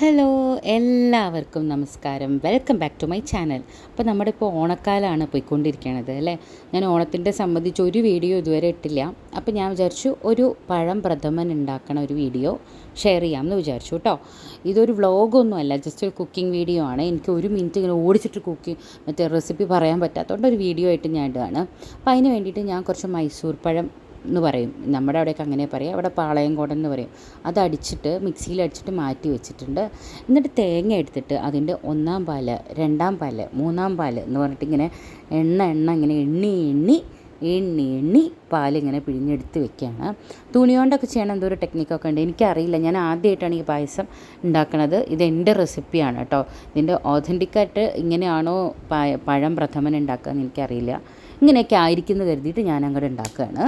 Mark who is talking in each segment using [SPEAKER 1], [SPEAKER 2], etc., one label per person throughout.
[SPEAKER 1] Hello എല്ലാവർക്കും നമസ്കാരം. Welcome back to my channel അപ്പോൾ നമ്മുടെ ഇപ്പോൾ ഓണക്കാലമാണ് പോയിക്കൊണ്ടിരിക്കുന്നത് അല്ലേ? ഞാൻ ഓണത്തിന്റെ സംബന്ധിച്ച് ഒരു വീഡിയോ ഇതുവരെ ഇട്ടില്ല. അപ്പോൾ ഞാൻ വിചാരിച്ചു ഒരു പഴം പ്രഥമൻ ഉണ്ടാക്കണ ഒരു വീഡിയോ ഷെയർ ചെയ്യാമെന്ന് വിചാരിച്ചു കേട്ടോ ഇതൊരു വ്ളോഗൊന്നുമല്ല ജസ്റ്റ് ഒരു കുക്കിംഗ് വീഡിയോ ആണ്. എനിക്ക് ഒരു മിനിറ്റ് ഇങ്ങനെ ഓടിച്ചിട്ട് കുക്കിംഗ് മറ്റേ റെസിപ്പി പറയാൻ പറ്റാത്തതുകൊണ്ട് ഒരു വീഡിയോ ആയിട്ട് ഞാൻ ഇടുകയാണ് അപ്പോൾ അതിന് വേണ്ടിയിട്ട് ഞാൻ കുറച്ച് മൈസൂർ പഴം എന്ന് പറയും. നമ്മുടെ അവിടെയൊക്കെ അങ്ങനെ പറയും. അവിടെ പാളയം കോടൻ എന്ന് പറയും. അതടിച്ചിട്ട് മിക്സിയിൽ അടിച്ചിട്ട് മാറ്റി വെച്ചിട്ടുണ്ട്. എന്നിട്ട് തേങ്ങ എടുത്തിട്ട് അതിന്റെ ഒന്നാം പാൽ രണ്ടാം പാൽ മൂന്നാം പാൽ എന്ന് പറഞ്ഞിട്ട് ഇങ്ങനെ എണ്ണ എണ്ണ ഇങ്ങനെ എണ്ണി എണ്ണി എണ്ണി എണ്ണി പാലിങ്ങനെ പിഴിഞ്ഞെടുത്ത് വെക്കുകയാണ്. തുണി കൊണ്ടൊക്കെ ചെയ്യണം എന്തോ ഒരു ടെക്നിക്കൊക്കെ ഉണ്ട്. എനിക്കറിയില്ല. ഞാൻ ആദ്യമായിട്ടാണ് ഈ പായസം ഉണ്ടാക്കുന്നത് ഇത് എന്റെ റെസിപ്പിയാണ് കേട്ടോ. ഇതിന്റെ ഓതന്റിക്കായിട്ട് ഇങ്ങനെയാണോ പഴം പ്രഥമൻ ഉണ്ടാക്കുക എന്ന് എനിക്കറിയില്ല. ഇങ്ങനെയൊക്കെ ആയിരിക്കുന്നു കരുതിയിട്ട് ഞാൻ അങ്ങോട്ട് ഉണ്ടാക്കുകയാണ്.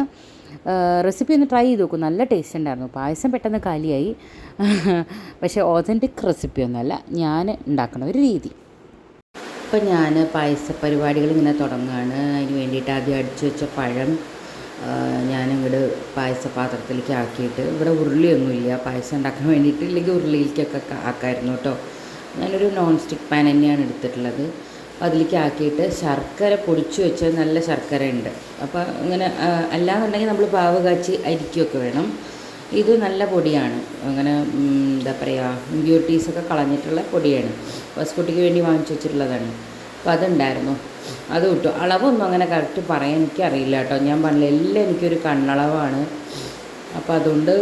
[SPEAKER 1] റെസിപ്പി ഒന്ന് ട്രൈ ചെയ്ത് നോക്കും. നല്ല ടേസ്റ്റ് ഉണ്ടായിരുന്നു. പായസം പെട്ടെന്ന് കാലിയായി. പക്ഷേ ഓതന്റിക് റെസിപ്പി ഒന്നുമല്ല. ഞാൻ ഉണ്ടാക്കുന്ന ഒരു രീതി. ഇപ്പം ഞാൻ പായസ പരിപാടികൾ ഇങ്ങനെ തുടങ്ങുകയാണ് അതിന് വേണ്ടിയിട്ട് ആദ്യം അടിച്ചു വെച്ച പഴം ഞാനിങ്ങോട്ട് പായസ പാത്രത്തിലേക്ക് ആക്കിയിട്ട് ഇവിടെ ഉരുളിയൊന്നുമില്ല. പായസം ഉണ്ടാക്കാൻ വേണ്ടിയിട്ട് ഇല്ലെങ്കിൽ ഉരുളിയിലേക്കൊക്കെ ആക്കായിരുന്നു കേട്ടോ. ഞാനൊരു നോൺ സ്റ്റിക്ക് പാൻ തന്നെയാണ് എടുത്തിട്ടുള്ളത്. അതിലേക്ക് ആക്കിയിട്ട് ശർക്കര പൊടിച്ചു വെച്ച നല്ല ശർക്കര ഉണ്ട് അപ്പോൾ ഇങ്ങനെ അല്ലാന്നുണ്ടെങ്കിൽ നമ്മൾ പാവ് കാച്ചി അരിക്കുകയൊക്കെ വേണം. ഇത് നല്ല പൊടിയാണ്. അങ്ങനെ എന്താ പറയുക ഇമ്പ്യൂരിറ്റീസൊക്കെ കളഞ്ഞിട്ടുള്ള പൊടിയാണ്. ബസ്കുട്ടിക്ക് വേണ്ടി വാങ്ങിച്ചു വെച്ചിട്ടുള്ളതാണ്. അപ്പോൾ അതുണ്ടായിരുന്നു. അത് കിട്ടു അളവൊന്നും അങ്ങനെ കറക്റ്റ് പറയാൻ എനിക്കറിയില്ല കേട്ടോ. ഞാൻ പറഞ്ഞില്ല എല്ലാം എനിക്കൊരു കണ്ണളവാണ്. അപ്പോൾ അതുകൊണ്ട്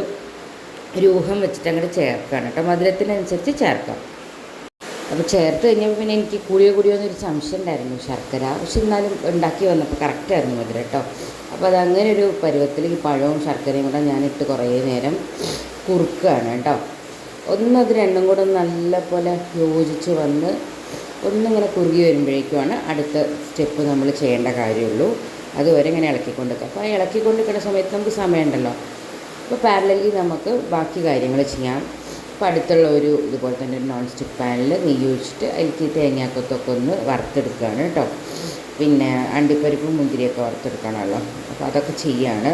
[SPEAKER 1] രൂഹം വെച്ചിട്ട് അങ്ങോട്ട് ചേർക്കുകയാണ് കേട്ടോ മധുരത്തിനനുസരിച്ച് ചേർക്കാം. അപ്പോൾ ചേർത്ത് കഴിഞ്ഞപ്പോൾ പിന്നെ എനിക്ക് കൂടിയോ കൂടിയോ എന്നൊരു സംശയം ഉണ്ടായിരുന്നു. ശർക്കര പക്ഷെ എന്നാലും ഉണ്ടാക്കി വന്നപ്പോൾ കറക്റ്റായിരുന്നു മധുരം കേട്ടോ അപ്പോൾ അത് അങ്ങനെ ഒരു പരുവത്തിൽ ഈ പഴവും ശർക്കരയും കൂടെ ഞാനിട്ട് കുറേ നേരം കുറുക്കുകയാണ് കേട്ടോ ഒന്നത് രണ്ടും കൂടെ നല്ല പോലെ യോജിച്ച് വന്ന് ഒന്നിങ്ങനെ കുറുകി വരുമ്പോഴേക്കുമാണ് അടുത്ത സ്റ്റെപ്പ് നമ്മൾ ചെയ്യേണ്ട കാര്യമുള്ളൂ. അതുവരെ ഇങ്ങനെ ഇളക്കിക്കൊണ്ടിരിക്കുക അപ്പോൾ ആ ഇളക്കിക്കൊണ്ടിരിക്കുന്ന സമയത്ത് നമുക്ക് സമയമുണ്ടല്ലോ. അപ്പോൾ പാരലലി നമുക്ക് ബാക്കി കാര്യങ്ങൾ ചെയ്യാം. അപ്പോൾ അടുത്തുള്ള ഒരു ഇതുപോലെ തന്നെ ഒരു നോൺ സ്റ്റിക്ക് പാനിൽ നെയ്യ് ഒഴിച്ചിട്ട് അതിലേക്ക് തേങ്ങാക്കത്തൊക്കെ ഒന്ന് വറുത്തെടുക്കുകയാണ് കേട്ടോ പിന്നെ അണ്ടിപ്പരിപ്പും മുന്തിരിയൊക്കെ വറുത്തെടുക്കണമല്ലോ അപ്പോൾ അതൊക്കെ ചെയ്യാണ്.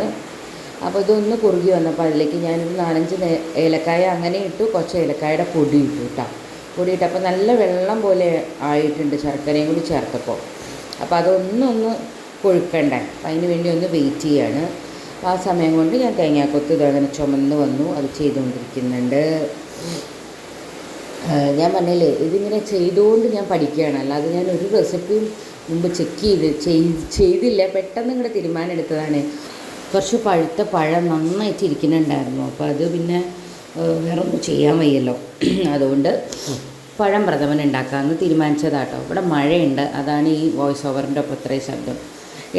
[SPEAKER 1] അപ്പോൾ ഇതൊന്ന് കുറുകി വന്നപ്പോൾ അതിലേക്ക് ഞാനൊരു നാലഞ്ച് ഏലക്കായ അങ്ങനെ ഇട്ടു. കുറച്ച് ഏലക്കായയുടെ പൊടി ഇട്ടു കേട്ടോ പൊടി ഇട്ട് അപ്പോൾ നല്ല വെള്ളം പോലെ ആയിട്ടുണ്ട് ശർക്കരയും കൂടി ചേർത്തപ്പോൾ അപ്പോൾ അതൊന്നൊന്ന് കൊഴുക്കണ്ടേ. അപ്പോൾ അതിന് വേണ്ടി ഒന്ന് വെയിറ്റ് ചെയ്യാണ്. ആ സമയം കൊണ്ട് ഞാൻ തേങ്ങാക്കൊത്ത് ഇതങ്ങനെ ചുമന്ന് വന്നു. അത് ചെയ്തുകൊണ്ടിരിക്കുന്നുണ്ട്. ഞാൻ പറഞ്ഞില്ലേ ഇതിങ്ങനെ ചെയ്തുകൊണ്ട് ഞാൻ പഠിക്കുകയാണ്. അല്ലാതെ ഞാൻ ഒരു റെസിപ്പിയും മുമ്പ് ചെക്ക് ചെയ്ത് ചെയ്തില്ല. പെട്ടെന്ന് ഇങ്ങോട്ട് തീരുമാനം എടുത്തതാണ്. കുറച്ച് പഴുത്ത പഴം നന്നായിട്ട് ഇരിക്കുന്നുണ്ടായിരുന്നു. അപ്പോൾ അത് പിന്നെ വേറെ ഒന്നും ചെയ്യാൻ വയ്യല്ലോ. അതുകൊണ്ട് പഴം പ്രഥമൻ ഉണ്ടാക്കാമെന്ന് തീരുമാനിച്ചതാട്ടോ. ഇവിടെ മഴയുണ്ട്. അതാണ് ഈ വോയിസ് ഓവറിന്റെ ഒപ്പം ഇത്രയും ശബ്ദം.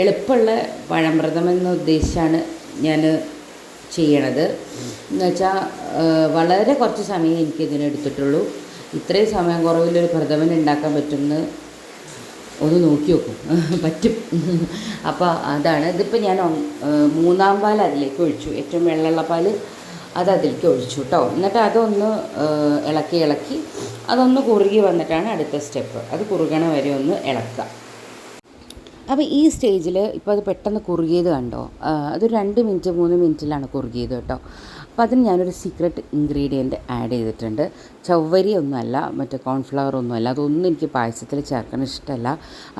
[SPEAKER 1] എളുപ്പമുള്ള പഴം പ്രഥമൻ ഉദ്ദേശിച്ചാണ് ഞാൻ ചെയ്യണത്. എന്നുവെച്ചാൽ വളരെ കുറച്ച് സമയം എനിക്ക് ഇതിനെടുത്തിട്ടുള്ളൂ ഇത്രയും സമയം കുറവിലൊരു പ്രഥമൻ ഉണ്ടാക്കാൻ പറ്റുമെന്ന് ഒന്ന് നോക്കി നോക്കും. പറ്റും. അപ്പോൾ അതാണ്. ഇതിപ്പോൾ ഞാൻ മൂന്നാം പാൽ അതിലേക്ക് ഒഴിച്ചു. ഏറ്റവും വെള്ളമുള്ള പാൽ അത് അതിലേക്ക് ഒഴിച്ചു കേട്ടോ എന്നിട്ട് അതൊന്ന് ഇളക്കി ഇളക്കി അതൊന്ന് കുറുകി വന്നിട്ടാണ് അടുത്ത സ്റ്റെപ്പ്. അത് കുറുകണ വരെ ഒന്ന് ഇളക്കുക. അപ്പോൾ ഈ സ്റ്റേജിൽ ഇപ്പോൾ അത് പെട്ടെന്ന് കുറുകിയത് കണ്ടോ? അതൊരു രണ്ട് മിനിറ്റ് മൂന്ന് മിനിറ്റിലാണ് കുറുകിയത് കേട്ടോ. അപ്പോൾ അതിന് ഞാനൊരു സീക്രട്ട് ഇൻഗ്രീഡിയന്റ് ആഡ് ചെയ്തിട്ടുണ്ട്. ചവ്വരി ഒന്നുമല്ല മറ്റേ കോൺഫ്ലവർ ഒന്നുമല്ല. അതൊന്നും എനിക്ക് പായസത്തിൽ ചേർക്കാൻ ഇഷ്ടമല്ല.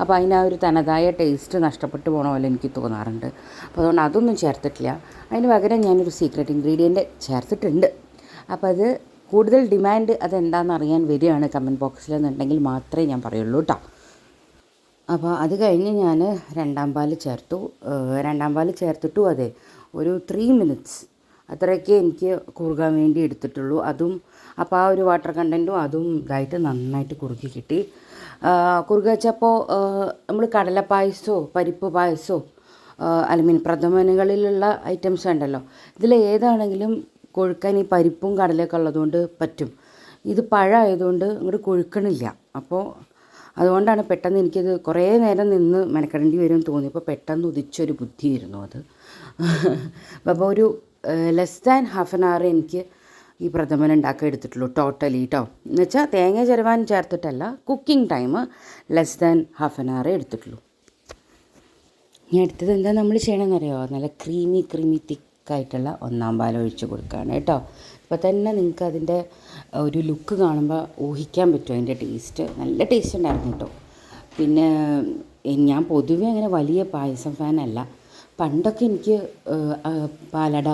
[SPEAKER 1] അപ്പോൾ അതിന് ആ ഒരു തനതായ ടേസ്റ്റ് നഷ്ടപ്പെട്ടു പോകണ പോലെ എനിക്ക് തോന്നാറുണ്ട്. അപ്പോൾ അതുകൊണ്ട് അതൊന്നും ചേർത്തിട്ടില്ല. അതിന് പകരം ഞാനൊരു സീക്രട്ട് ഇൻഗ്രീഡിയന്റ് ചേർത്തിട്ടുണ്ട്. അപ്പോൾ അത് കൂടുതൽ ഡിമാൻഡ് അതെന്താണെന്ന് അറിയാൻ വരികയാണ് കമന്റ് ബോക്സിൽ എന്നുണ്ടെങ്കിൽ മാത്രമേ ഞാൻ പറയുള്ളൂ കേട്ടോ. അപ്പോൾ അത് കഴിഞ്ഞ് ഞാൻ രണ്ടാം പാൽ ചേർത്തു. രണ്ടാം പാൽ ചേർത്തിട്ടും അതെ ഒരു ത്രീ മിനിറ്റ്സ് അത്രയൊക്കെ എനിക്ക് കുറുകാൻ വേണ്ടി എടുത്തിട്ടുള്ളൂ. അതും അപ്പോൾ ആ ഒരു വാട്ടർ കണ്ടന്റും അതും ഇതായിട്ട് നന്നായിട്ട് കുറുകി കിട്ടി. കുറുക വെച്ചപ്പോൾ നമ്മൾ കടലപ്പായസമോ പരിപ്പ് പായസമോ ഐ മീൻ പ്രഥമനുകളിലുള്ള ഐറ്റംസ് ഉണ്ടല്ലോ ഇതിൽ ഏതാണെങ്കിലും കൊഴുക്കാൻ ഈ പരിപ്പും കടലയൊക്കെ ഉള്ളതുകൊണ്ട് പറ്റും. ഇത് പഴമായതുകൊണ്ട് അങ്ങോട്ട് കൊഴുക്കണില്ല. അപ്പോൾ അതുകൊണ്ടാണ് പെട്ടെന്ന് എനിക്കത് കുറേ നേരം നിന്ന് മെനക്കെടേണ്ടി വരും തോന്നിയപ്പോൾ പെട്ടെന്ന് ഉദിച്ചൊരു ബുദ്ധിയായിരുന്നു അത്. അപ്പോൾ ഒരു less than half an hour എനിക്ക് ഈ പ്രഥമൻ ഉണ്ടാക്കി എടുത്തിട്ടുള്ളൂ. ടോട്ടലി കേട്ടോ എന്ന് വെച്ചാൽ തേങ്ങ ചിരവാൻ ചേർത്തിട്ടല്ല cooking time less than half an hour എടുത്തിട്ടുള്ളൂ. ഇനി അടുത്തത് എന്താ നമ്മൾ ചെയ്യണമെന്നറിയോ നല്ല ക്രീമി ക്രീമി തിക്കായിട്ടുള്ള ഒന്നാം പാൽ ഒഴിച്ച് കൊടുക്കുകയാണ് കേട്ടോ. ഇപ്പോൾ തന്നെ നിങ്ങൾക്ക് അതിന്റെ ഒരു ലുക്ക് കാണുമ്പോൾ ഊഹിക്കാൻ പറ്റും അതിന്റെ ടേസ്റ്റ്. നല്ല ടേസ്റ്റ് ഉണ്ടായിരുന്നു കേട്ടോ. പിന്നെ ഞാൻ പൊതുവെ അങ്ങനെ വലിയ പായസം ഫാനല്ല പണ്ടൊക്കെ എനിക്ക് പാലട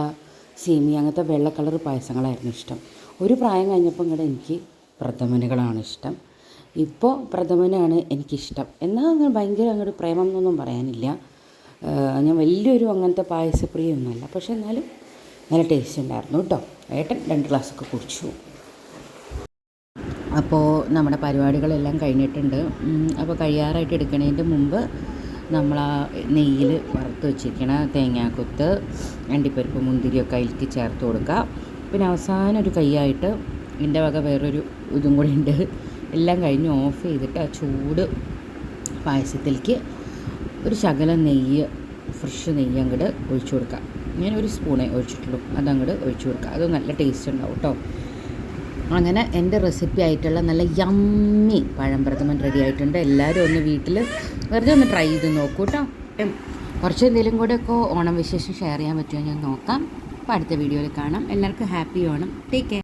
[SPEAKER 1] സേമിയ അങ്ങനത്തെ വെള്ള കളർ പായസങ്ങളായിരുന്നു ഇഷ്ടം. ഒരു പ്രായം കഴിഞ്ഞപ്പം കൂടെ എനിക്ക് പ്രഥമനുകളാണ് ഇഷ്ടം. ഇപ്പോൾ പ്രഥമനാണ് എനിക്കിഷ്ടം. എന്നാൽ അങ്ങനെ ഭയങ്കര അങ്ങോട്ട് പ്രേമം എന്നൊന്നും പറയാനില്ല. ഞാൻ വലിയൊരു അങ്ങനത്തെ പായസപ്രിയൊന്നുമല്ല. പക്ഷേ എന്നാലും നല്ല ടേസ്റ്റ് ഉണ്ടായിരുന്നു കേട്ടോ. ഏട്ടൻ രണ്ട് ഗ്ലാസ്സൊക്കെ കുടിച്ചു. അപ്പോൾ നമ്മുടെ പരിപാടികളെല്ലാം കഴിഞ്ഞിട്ടുണ്ട്. അപ്പോൾ കഴിയാറായിട്ട് എടുക്കുന്നതിന്റെ മുമ്പ് നമ്മൾ ആ നെയ്യിൽ വറുത്ത് വെച്ചിരിക്കണ തേങ്ങാക്കൊത്ത് അണ്ടിപ്പരിപ്പ് മുന്തിരിയൊക്കെ അതിലേക്ക് ചേർത്ത് കൊടുക്കുക പിന്നെ അവസാനം ഒരു കൈയായിട്ട് എന്റെ വക വേറൊരു ഇതും കൂടി ഉണ്ട് എല്ലാം കഴിഞ്ഞ് ഓഫ് ചെയ്തിട്ട് ആ ചൂട് പായസത്തിലേക്ക് ഒരു ശകലം നെയ്യ് ഫ്രഷ് നെയ്യ് അങ്ങോട്ട് ഒഴിച്ചു കൊടുക്കുക ഞാൻ ഒരു സ്പൂണേ ഒഴിച്ചിട്ടുള്ളൂ. അതങ്ങോട്ട് ഒഴിച്ചു കൊടുക്കുക അത് നല്ല ടേസ്റ്റ് ഉണ്ടാവും കേട്ടോ അങ്ങനെ എന്റെ റെസിപ്പി ആയിട്ടുള്ള നല്ല യമ്മി പഴംപ്രഥമൻ റെഡി ആയിട്ടുണ്ട്. എല്ലാവരും ഒന്ന് വീട്ടിൽ വെറുതെ ഒന്ന് ട്രൈ ചെയ്ത് നോക്കൂ കേട്ടോ. കുറച്ച് എന്തെങ്കിലും കൂടെ ഒക്കെ ഓണം വിശേഷം ഷെയർ ചെയ്യാൻ പറ്റുമോ ഞാൻ നോക്കാം. അപ്പോൾ അടുത്ത വീഡിയോയിൽ കാണാം. എല്ലാവർക്കും ഹാപ്പി ഓണം. Take care